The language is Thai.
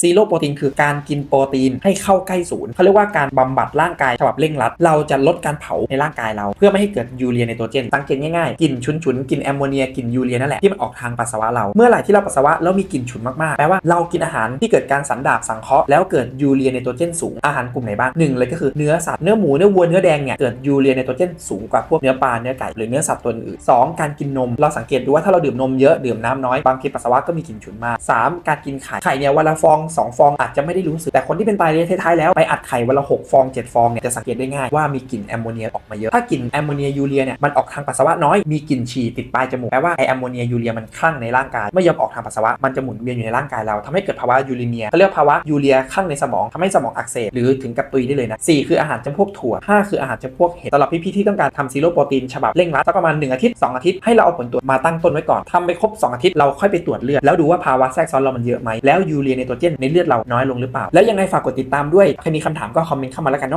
ซีโร่โปรตีนคือการกินโปรตีนให้เข้าใกล้ศูนย์เขาเรียกว่าการบำบัดร่างกายฉบับเร่งรัด เราจะลดการเผาในร่างกายเรา เพื่อไม่ให้เกิดยูเรียในตัวเจนสังเกตง่ายๆกลิ่นฉุนๆกลิ่นแอมโมเนียกลิ่นยูเรียนั่นแหละที่มันออกทางปัสสาวะเรา เมื่อไหร่ที่เราปัสสาวะแล้วมีกลิ่นฉุนมากๆแปลว่าเรากินอาหารที่เกิดการสันดาบสังเคราะห์แล้วเกิดยูเรียในตัวเจนสูงอาหารกลุ่มไหนบ้างหนึ่งเลยก็คือเนื้อสัตว์เนื้อหมูเนื้อวัวเนื้อแดงเนี่ยเกิดยูเรียในตัวเจนสูงกว่าพวกเนื้อปลาเนื้อไก่หรือเนื้อสัตว์ตัวอื่นสองการกินนมเราสังเกตดูว่าถ้าเราดื่มนมเยอะดื่มน้ำน้อยบางทีปัสสาวะก็มีกลิ่นฉุนมากสามการกินไข่ไข่เนี่ยวันละฟองสองฟองอาจจะไม่ได้รู้สึกแต่คนที่เป็นปลายระยท้ายๆแล้วไปอัดไข่วันละหกฟองเจ็ดฟองเนี่ยจะสังเกตได้ง่ายว่ามีกลิ่นแอมโมเนียออกมาเยอะถ้ากลิ่นแอมโมเนียยูเรียเนี่ยมันออกทางปัสสาวะน้อยมีกลิ่นฉี่ติดปลายจมูกแปลว่าไอแอมโมเนียยูเรียมันคลั่งในร่างกายไม่ยอมออกทางปัสสาวะมันจะหมุนเวียนอยู่ในร่างกายเราทำให้เกิดภาวะยูเรเนียเขาเรียกภาวะยูเรียคลั่งในสมองทำให้สมองอักเสบหรือถึงกับตุยได้เลยนะสี่คืออาหารจำพวกถั่วห้าคืออาหารจำพวกเห็ดสำหรับพี่ๆที่ต้องการทำซีโร่โปรตีนฉบับเร่งรัดสักประมาณ1อาทิตย์2อาทิตย์ให้เราเอาผลตรวจมาตั้งต้นไว้ก่อนทำไปครบ 2 อาทิตย์เราค่อยไปตรวจเลือดแล้วดูว่าภาวะแทรกซ้อนเรามันเยอะไหมแล้วยูเรียในตัวเจนในเลือดเราน้อยลงหรือเปล่า แล้วยังไงฝากกดติดตามด้วย ใครมีคำถามก็คอมเมนต์เข้ามาแล้วกันเนาะ